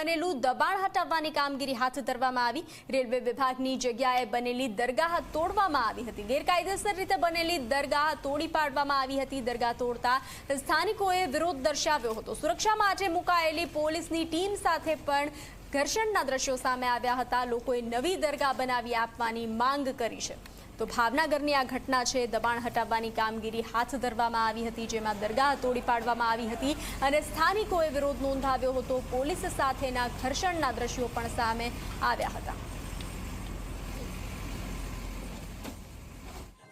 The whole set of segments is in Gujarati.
બનેલું દબાણ હટાવવાની કામગીરી હાથ ધરવામાં આવી. રેલવે વિભાગની જગ્યાએ બનેલી દરગાહ તોડવામાં આવી હતી. ગેરકાયદેસર રીતે બનેલી દરગાહ તોડી પાડવામાં આવી હતી. દરગાહ તોડતા સ્થાનિકોએ વિરોધ દર્શાવ્યો હતો. સુરક્ષા માટે મુકાયેલી પોલીસની ટીમ સાથે પણ ઘર્ષણના દ્રશ્યો સામે આવ્યા હતા. લોકોએ નવી દરગાહ બનાવી આપવાની માંગ કરી છે. તો ભાવનગરની આ ઘટના છે. દબાણ હટાવવાની કામગીરી હાથ ધરવામાં આવી હતી, જેમાં દરગાહ તોડી પાડવામાં આવી હતી અને સ્થાનિકોએ વિરોધ નોંધાવ્યો હતો. પોલીસ સાથેના ઘર્ષણના દ્રશ્યો પણ સામે આવ્યા હતા.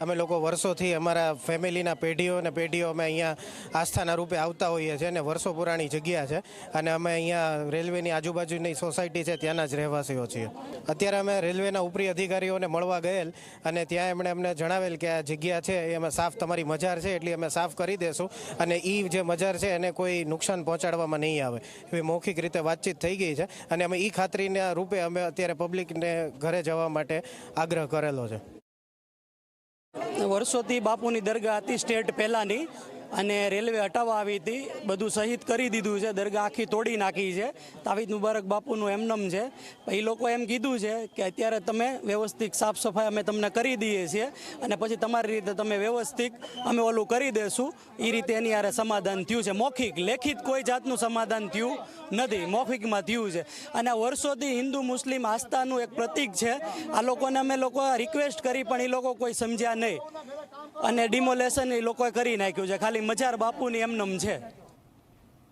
અમે લોકો વર્ષોથી અમારા ફેમિલીના પેઢીઓ અને પેઢીઓ અમે અહીંયા આસ્થાના રૂપે આવતા હોઈએ છીએ અને વર્ષો પુરાણી જગ્યા છે. અને અમે અહીંયા રેલવેની આજુબાજુની સોસાયટી છે, ત્યાંના જ રહેવાસીઓ છીએ. અત્યારે અમે રેલવેના ઉપરી અધિકારીઓને મળવા ગયેલ અને ત્યાં એમણે અમને જણાવેલ કે આ જગ્યા છે, એ અમે સાફ તમારી મજાર છે, એટલી અમે સાફ કરી દેશું અને એ જે મજાર છે, એને કોઈ નુકસાન પહોંચાડવામાં નહીં આવે. એવી મૌખિક રીતે વાતચીત થઈ ગઈ છે અને અમે એ ખાતરીના રૂપે અમે અત્યારે પબ્લિકને ઘરે જવા માટે આગ્રહ કરેલો છે. વર્ષોથી બાપુની દરગાહ હતી સ્ટેટ પહેલાંની અને રેલવે હટાવવા આવી હતી. બધું શહીદ કરી દીધું છે. દરગાહ આખી તોડી નાખી છે. તાવીદ મુબારક બાપુનું એમનમ છે. એ લોકો એમ કીધું છે કે અત્યારે તમે વ્યવસ્થિત સાફ સફાઈ અમે તમને કરી દઈએ છીએ અને પછી તમારી રીતે તમે વ્યવસ્થિત અમે ઓલું કરી દેશું. એ રીતે એની યારે સમાધાન થયું છે. મૌખિક, લેખિત કોઈ જાતનું સમાધાન થયું નથી. મૌખિકમાં થયું છે. અને વર્ષોથી હિન્દુ મુસ્લિમ આસ્થાનું એક પ્રતીક છે. આ લોકોને અમે લોકો રિક્વેસ્ટ કરી, પણ એ લોકો કોઈ સમજ્યા નહીં. અને ડિમોલેશન એ લોકોએ કરી નાખ્યું છે. ખાલી મજાર બાપુની એમનેમ છે.